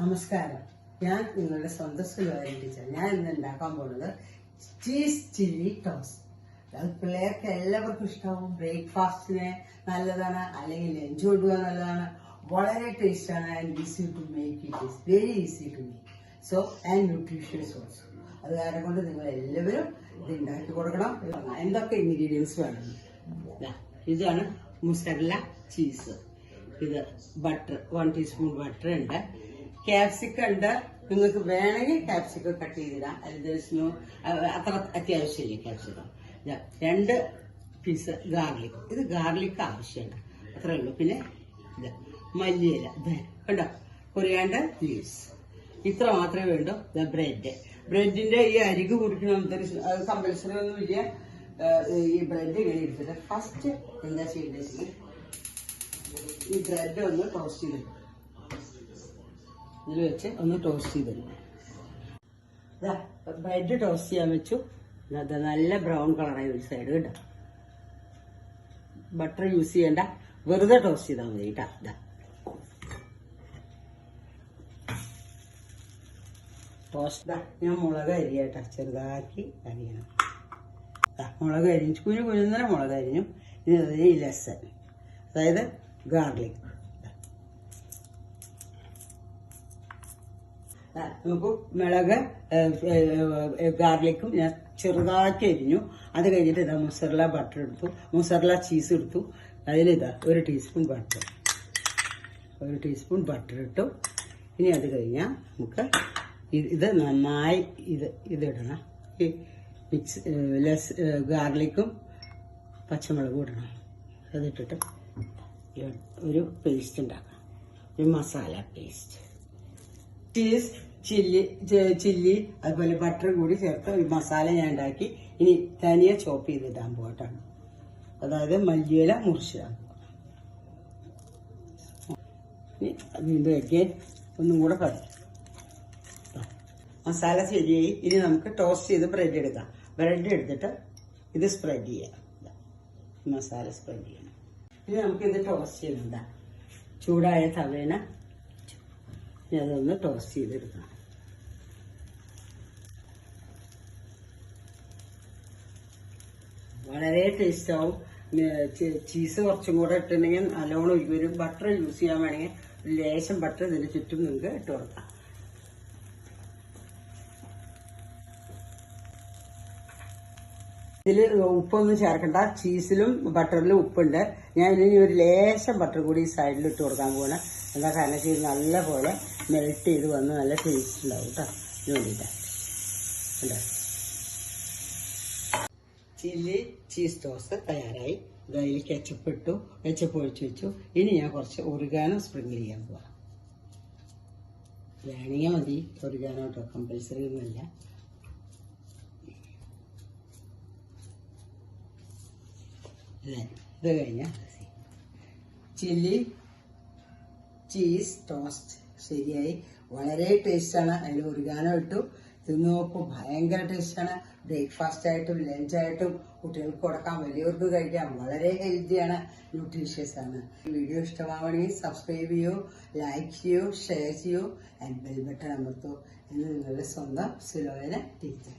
നമസ്കാരം. ഞാൻ നിങ്ങളുടെ സ്വന്തം സുലോചന ടീച്ചർ. ഞാൻ ഇന്ന് ഉണ്ടാക്കാൻ പോകുന്നത് ചീസ് ചില്ലി ടോസ്റ്റ് അത് പിള്ളേർക്ക് എല്ലാവർക്കും ഇഷ്ടമാവും. ബ്രേക്ക്ഫാസ്റ്റിന് നല്ലതാണ് അല്ലെങ്കിൽ ലഞ്ച് കൊണ്ടുപോകാൻ നല്ലതാണ്. വളരെ ടേസ്റ്റാണ് and easy to make it is very easy to make so and nutritious also അത് കാരണം കൊണ്ട് നിങ്ങൾ എല്ലാവരും ഇത് ഉണ്ടാക്കി കൊടുക്കണം. എന്തൊക്കെ ഇൻഗ്രീഡിയൻസ് വേണം? ഇതാണ് മുസല്ല ചീസ് ഇത് ബട്ടർ വൺ ടീസ്പൂൺ ബട്ടർ ഉണ്ട്. ക്യാപ്സിക്കം ഉണ്ട്. നിങ്ങൾക്ക് വേണമെങ്കിൽ ക്യാപ്സിക്കം കട്ട് ചെയ്തിടാം. അതിന് അത്ര അത്യാവശ്യമില്ല ക്യാപ്സിക്കം രണ്ട് പീസ് ഗാർലിക് ഇത് ഗാർലിക് ആവശ്യമുണ്ട് അത്രേ ഉള്ളൂ. പിന്നെ ഇത് മല്ലിയില. കണ്ടോ? കൊറിയാണ്ട് ലീവ്സ് ഇത്ര മാത്രമേ വേണ്ടൂ. ബ്രെഡ് ബ്രെഡിന്റെ ഈ അരികു കുടിക്കണം കമ്പൽസറി ഇല്ല ഈ ബ്രെഡ് ഇങ്ങനെ ഫസ്റ്റ് എന്താ ചെയ്യേണ്ടത് ഈ ബ്രെഡ് ഒന്ന് ടോസ്റ്റ് ചെയ്തെടുക്കും ഇതിൽ വെച്ച് ഒന്ന് ടോസ്റ്റ് ചെയ്തെടുക്കും ബ്രെഡ് ടോസ്റ്റ് ചെയ്യാൻ വെച്ചു. അത് നല്ല ബ്രൗൺ കളറായി ഒരു സൈഡ് കേട്ടോ. ബട്ടർ യൂസ് ചെയ്യണ്ട. വെറുതെ ടോസ്റ്റ് ചെയ്താൽ മതി കേട്ടോ. ഇതാ ടോസ്റ്റ് ഞാൻ മുളക് അരിയാട്ടോ ചെറുതാക്കി അരിയണം. മുളക് അരിഞ്ഞു. കുഞ്ഞു തന്നെ മുളക് അരിഞ്ഞു. ഇനി അതായത് ഗാർലിക്. നമുക്ക് മിളക് ഗാർലിക്കും ഞാൻ ചെറുതാക്കി അരിഞ്ഞു. അത് കഴിഞ്ഞിട്ട് ഇതാ മുസർല ബട്ടർ എടുത്തു. മുസർല ചീസ് എടുത്തു. അതിലിതാ ഒരു ടീസ്പൂൺ ബട്ടർ ഒരു ടീസ്പൂൺ ബട്ടർ ഇട്ടു. ഇനി അത് കഴിഞ്ഞാൽ നമുക്ക് ഇത് നന്നായി ഇത് ഇതിടണം ഈ മിക്സ് ലെസ് ഗാർലിക്കും പച്ചമുളകും ഇടണം. അതിട്ടിട്ട് ഒരു പേസ്റ്റ് ഉണ്ടാക്കാം. ഒരു masala paste cheese chilli chilli അതുപോലെ ബട്ടർ കൂടി ചേർത്ത് ഒരു മസാല ഞാൻ ഉണ്ടാക്കി. ഇനി തനിയെ ചോപ്പ് ചെയ്തിടാൻ പോട്ടാണ് അതായത് മല്ലിയില മുറിച്ചിടാൻ ഇനി വീണ്ടും again ഒന്നും കൂടെ പറയാം മസാല ശരിയായി. ഇനി നമുക്ക് ടോസ്റ്റ് ചെയ്ത് ബ്രെഡ് എടുക്കാം. ബ്രെഡ് എടുത്തിട്ട് ഇത് സ്പ്രെഡ് ചെയ്യാം. മസാല സ്പ്രെഡ് ചെയ്യണം. ഇനി നമുക്ക് ഇത് ടോസ്റ്റ് ചെയ്യണ്ട ചൂടായ തവേന ഇനി അതൊന്ന് ടോസ്റ്റ് ചെയ്തെടുക്കണം. വളരെ ടേസ്റ്റ് ആവും. ചീസ് കുറച്ചും കൂടെ ഇട്ടിട്ടുണ്ടെങ്കിൽ നല്ലോണം ഒഴുകി വരും ബട്ടർ യൂസ് ചെയ്യാൻ വേണമെങ്കിൽ ലേശം ബട്ടർ ഇതിന് ചുറ്റും നിങ്ങൾക്ക് ഇട്ട് കൊടുക്കാം. ഇതിൽ ഉപ്പൊന്നും ചേർക്കണ്ട. ചീസിലും ബട്ടറിലും ഉപ്പുണ്ട്. ഞാൻ ഇനി ഒരു ലേശം ബട്ടർ കൂടി ഈ സൈഡിൽ ഇട്ട് കൊടുക്കാൻ പോകണം എന്താ കാരണം ചെയ്ത് നല്ല പോലെ മെൽറ്റ് ചെയ്ത് വന്ന് നല്ല ടേസ്റ്റ് ഉണ്ടാവും കേട്ടോ ഇതിന് വേണ്ടിയിട്ടാണ് കണ്ടോ? ചില്ലി ചീസ് ടോസ്റ്റ് തയ്യാറായി. ഇതായി കെച്ചപ്പ് ഇട്ടു കെച്ചപ്പ് ഒഴിച്ചു വെച്ചു. ഇനി ഞാൻ കുറച്ച് ഒറിഗാനോ സ്പ്രിങ്കിൾ ചെയ്യാൻ പോവാം. വേണമെങ്കിൽ മതി ഒറിഗാനോ കേട്ടോ കമ്പൽസറി ഒന്നുമല്ല ഇത് കഴിഞ്ഞാൽ ചില്ലി ചീസ് ടോസ്റ്റ് ശരിയായി. വളരെ ടേസ്റ്റാണ് അതിൽ ഒറിഗാനോ ഇട്ടു. തിന്നു നോക്കൂ ഭയങ്കര ടേസ്റ്റാണ്. ബ്രേക്ക്ഫാസ്റ്റ് ആയിട്ടും ലഞ്ചായിട്ടും കുട്ടികൾക്ക് കൊടുക്കാം വലിയവർക്ക് കഴിക്കാം വളരെ ഹെൽത്തിയാണ് ന്യൂട്രീഷ്യസ് ആണ്. ഈ വീഡിയോ ഇഷ്ടമാവണമെങ്കിൽ സബ്സ്ക്രൈബ് ചെയ്യൂ ലൈക്ക് ചെയ്യൂ ഷെയർ ചെയ്യൂ ആൻഡ് ബെൽ ബട്ടൺ അമർത്തൂ. എന്ന് നിങ്ങളുടെ സ്വന്തം സിലോയിലെ ടീച്ചർ.